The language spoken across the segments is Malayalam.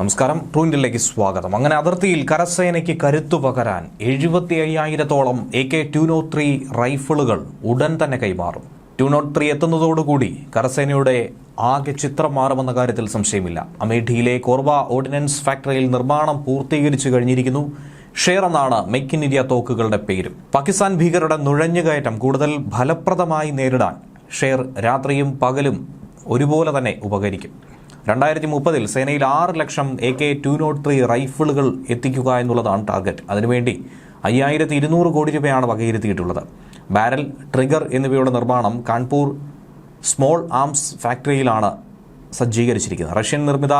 നമസ്കാരം. ട്രൂൻഡിലേക്ക് സ്വാഗതം. അങ്ങനെ അതിർത്തിയിൽ കരസേനയ്ക്ക് കരുത്തു പകരാൻ എഴുപത്തി അയ്യായിരത്തോളം എ കെ ടു ത്രീ റൈഫിളുകൾ ഉടൻ തന്നെ കൈമാറും. ടു നോട്ട് ത്രീ എത്തുന്നതോടുകൂടി കരസേനയുടെ ആകെ ചിത്രം മാറുമെന്ന കാര്യത്തിൽ സംശയമില്ല. അമേഠിയിലെ കോർവ ഓർഡിനൻസ് ഫാക്ടറിയിൽ നിർമ്മാണം പൂർത്തീകരിച്ചു കഴിഞ്ഞിരിക്കുന്നു. ഷെയർ എന്നാണ് മെയ്ക്ക് ഇൻ ഇന്ത്യ തോക്കുകളുടെ പേരും. പാകിസ്ഥാൻ ഭീകരരുടെ നുഴഞ്ഞുകയറ്റം കൂടുതൽ ഫലപ്രദമായി നേരിടാൻ ഷെയർ രാത്രിയും പകലും ഒരുപോലെ തന്നെ ഉപകരിക്കും. രണ്ടായിരത്തി മുപ്പതിൽ സേനയിൽ ആറ് ലക്ഷം A K two nought three റൈഫിളുകൾ എത്തിക്കുക എന്നുള്ളതാണ് ടാർഗറ്റ്. അതിനുവേണ്ടി അയ്യായിരത്തി ഇരുന്നൂറ് കോടി രൂപയാണ് വകയിരുത്തിയിട്ടുള്ളത്. ബാരൽ ട്രിഗർ എന്നിവയുടെ നിർമ്മാണം കാൺപൂർ സ്മോൾ ആംസ് ഫാക്ടറിയിലാണ് സജ്ജീകരിച്ചിരിക്കുന്നത്. റഷ്യൻ നിർമ്മിത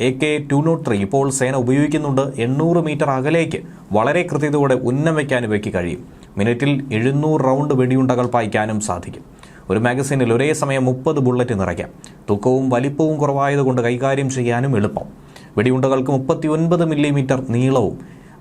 A K two nought three ഇപ്പോൾ സേന ഉപയോഗിക്കുന്നുണ്ട് എണ്ണൂറ് മീറ്റർ അകലേക്ക്. വളരെ കൃത്യതയോടെ ഉന്നം വയ്ക്കാൻ ഇവയ്ക്ക് കഴിയും. മിനിറ്റിൽ എഴുന്നൂറ് റൗണ്ട് വെടിയുണ്ടകൾ പായിക്കാനും സാധിക്കും. ഒരു മാഗസീനിൽ ഒരേ സമയം മുപ്പത് ബുള്ളറ്റ് നിറയ്ക്കാം. തൂക്കവും വലിപ്പവും കുറവായതുകൊണ്ട് കൈകാര്യം ചെയ്യാനും എളുപ്പം. വെടിയുണ്ടകൾക്ക് മുപ്പത്തി ഒൻപത് മില്ലിമീറ്റർ നീളവും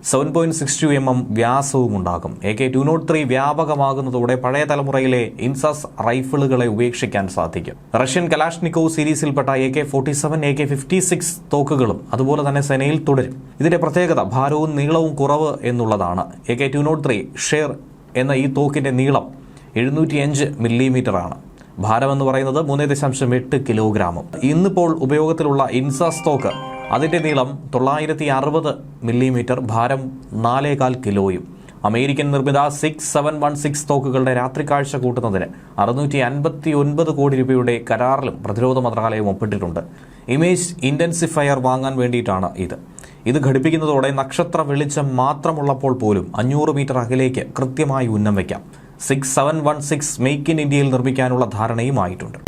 seven point six two M M വ്യാസവും ഉണ്ടാകും. A K two nought three വ്യാപകമാകുന്നതോടെ പഴയ തലമുറയിലെ ഇൻസസ് റൈഫിളുകളെ ഉപേക്ഷിക്കാൻ സാധിക്കും. Russian Kalashnikov സീരീസിൽപ്പെട്ട A K forty seven A K fifty six തോക്കുകളും അതുപോലെ തന്നെ സെനയിൽ തുടരും. ഇതിന്റെ പ്രത്യേകത ഭാരവും നീളവും കുറവ് എന്നുള്ളതാണ്. A K two nought three Sher എന്ന ഈ തോക്കിന്റെ നീളം എഴുന്നൂറ്റി അഞ്ച് മില്ലിമീറ്ററാണ്. ഭാരമെന്ന് പറയുന്നത് മൂന്ന് ദശാംശം എട്ട് കിലോഗ്രാമും ഇന്നിപ്പോൾ ഉപയോഗത്തിലുള്ള ഇൻസാ സ്റ്റോക്ക് അതിന്റെ നീളം തൊള്ളായിരത്തി അറുപത് മില്ലിമീറ്റർ ഭാരം നാലേകാൽ കിലോയും. അമേരിക്കൻ നിർമ്മിത സിക്സ് സെവൻ വൺ സിക്സ് തോക്കുകളുടെ രാത്രി കാഴ്ച കൂട്ടുന്നതിന് അറുന്നൂറ്റി അൻപത്തി ഒൻപത് കോടി രൂപയുടെ കരാറിലും പ്രതിരോധ മന്ത്രാലയം ഒപ്പിട്ടിട്ടുണ്ട്. ഇമേജ് ഇന്റൻസിഫയർ വാങ്ങാൻ വേണ്ടിയിട്ടാണ് ഇത്. ഇത് ഘടിപ്പിക്കുന്നതോടെ നക്ഷത്ര വെളിച്ചം മാത്രമുള്ളപ്പോൾ പോലും അഞ്ഞൂറ് മീറ്റർ അകലേക്ക് കൃത്യമായി ഉന്നം വയ്ക്കാം. Six seven one six make in ഇന്ത്യയിൽ നിർമ്മിക്കാനുള്ള ധാരണയുമായിട്ടുണ്ട്.